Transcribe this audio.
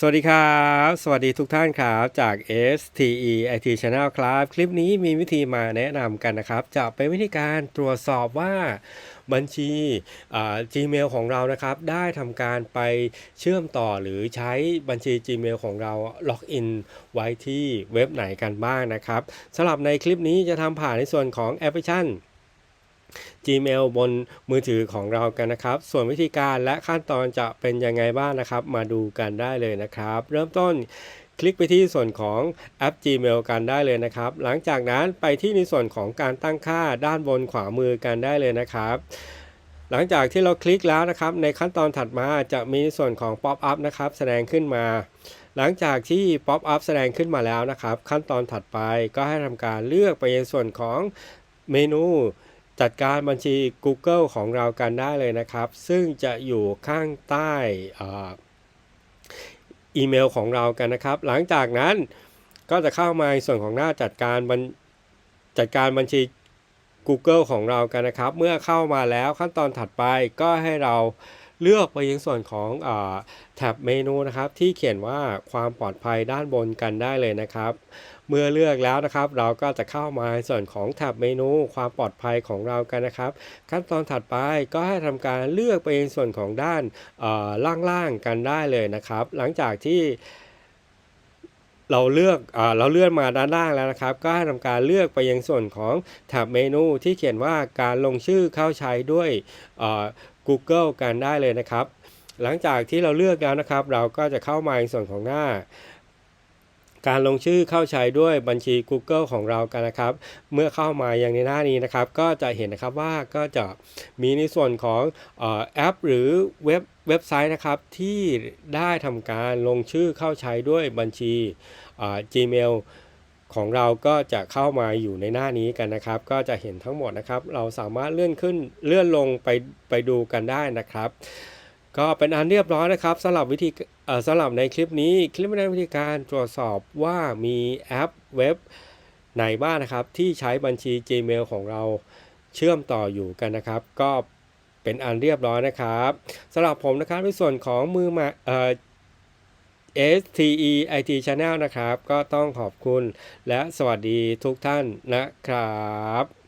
สวัสดีครับ สวัสดีทุกท่านครับ จาก STE IT Channel ครับ คลิปนี้มีวิธีมาแนะนำกันนะครับ จะเป็นวิธีการตรวจสอบว่าบัญชีอ่า Gmail ของเรานะครับ ได้ทำการไปเชื่อมต่อหรือใช้บัญชี Gmail ของเราล็อกอินไว้ที่เว็บไหนกันบ้างนะครับสำหรับในคลิปนี้จะทำผ่านในส่วนของแอปพลิเคชัน Gmail บนมือถือของเรากันนะครับ ส่วนวิธีการและขั้นตอนจะเป็นยังไงบ้างนะครับ มาดูกันได้เลยนะครับ เริ่มต้นคลิกไปที่ส่วนของแอป Gmail กันได้เลยนะครับ หลังจากนั้นไปที่ในส่วนของการตั้งค่าด้านบนขวามือกันได้เลยนะครับหลังจากที่เราคลิกแล้วนะครับ ในขั้นตอนถัดมาจะมีส่วนของ Pop up นะครับ แสดงขึ้นมา หลังจากที่ Pop up แสดงขึ้นมาแล้วนะครับ ขั้นตอนถัดไปก็ให้ทำการเลือกไปในส่วนของเมนู จัดการบัญชี Google ของเรากันได้เลยนะครับ ซึ่งจะอยู่ข้างใต้ออีเมลของเรากันนะครับ หลังจากนั้นก็จะเข้ามาในส่วนของหน้าจัดการบัญจัดการบัญชี Google ของเรากันนะครับ เมื่อเข้ามาแล้วขั้นตอนถัดไปก็ให้เรา เลือกไปยังส่วนของอแท็บเมนูนะครับ ที่เขียนว่าความปลอดภัยด้านบนกันได้เลยนะครับ เมื่อเลือกแล้วนะครับ เราก็จะเข้ามาในส่วนของแท็บเมนูความปลอดภัยของเรากันนะครับ ขั้นตอนถัดไปก็ให้ทำการเลือกไปยังส่วนของด้านล่างๆกันได้เลยนะครับ หลังจากที่ เราเลือกอเราเลื่อนมาด้านล่างแล้วนะครับ ก็ให้ทำการเลือกไปยังส่วนของแท็บเมนูที่เขียนว่าการลงชื่อเข้าใช้ด้วย Google กันได้เลยนะครับ หลังจากที่เราเลือกแล้วนะครับ เราก็จะเข้ามาในส่วนของหน้า การลงชื่อเข้าใช้ด้วยบัญชี Google ของเรากันนะครับ เมื่อเข้ามาอย่างในหน้านี้นะครับ ก็จะเห็นนะครับว่าก็จะมีในส่วนของออแอป หรือเว็บเว็บไซต์นะครับที่ได้ทำการลงชื่อเข้าใช้ด้วยบัญชี Gmail ของเราก็จะเข้ามาอยู่ในหน้านี้กันนะครับ ก็จะเห็นทั้งหมดนะครับ เราสามารถเลื่อนขึ้นเลื่อนลงไปไปดูกันได้นะครับ ก็เป็นอันเรียบร้อยนะครับสำหรับวิธีสำหรับในคลิปนี้คลิปในวิธีการตรวจสอบว่ามีแอปเว็บไหนบ้างนะครับ ที่ใช้บัญชี Gmail ของเราเชื่อมต่ออยู่กันนะครับ ก็เป็นอันเรียบร้อยนะครับสำหรับผมนะครับในส่วนของมือมาเอ่อ STE IT Channel นะครับ ก็ต้องขอบคุณและสวัสดีทุกท่านนะครับ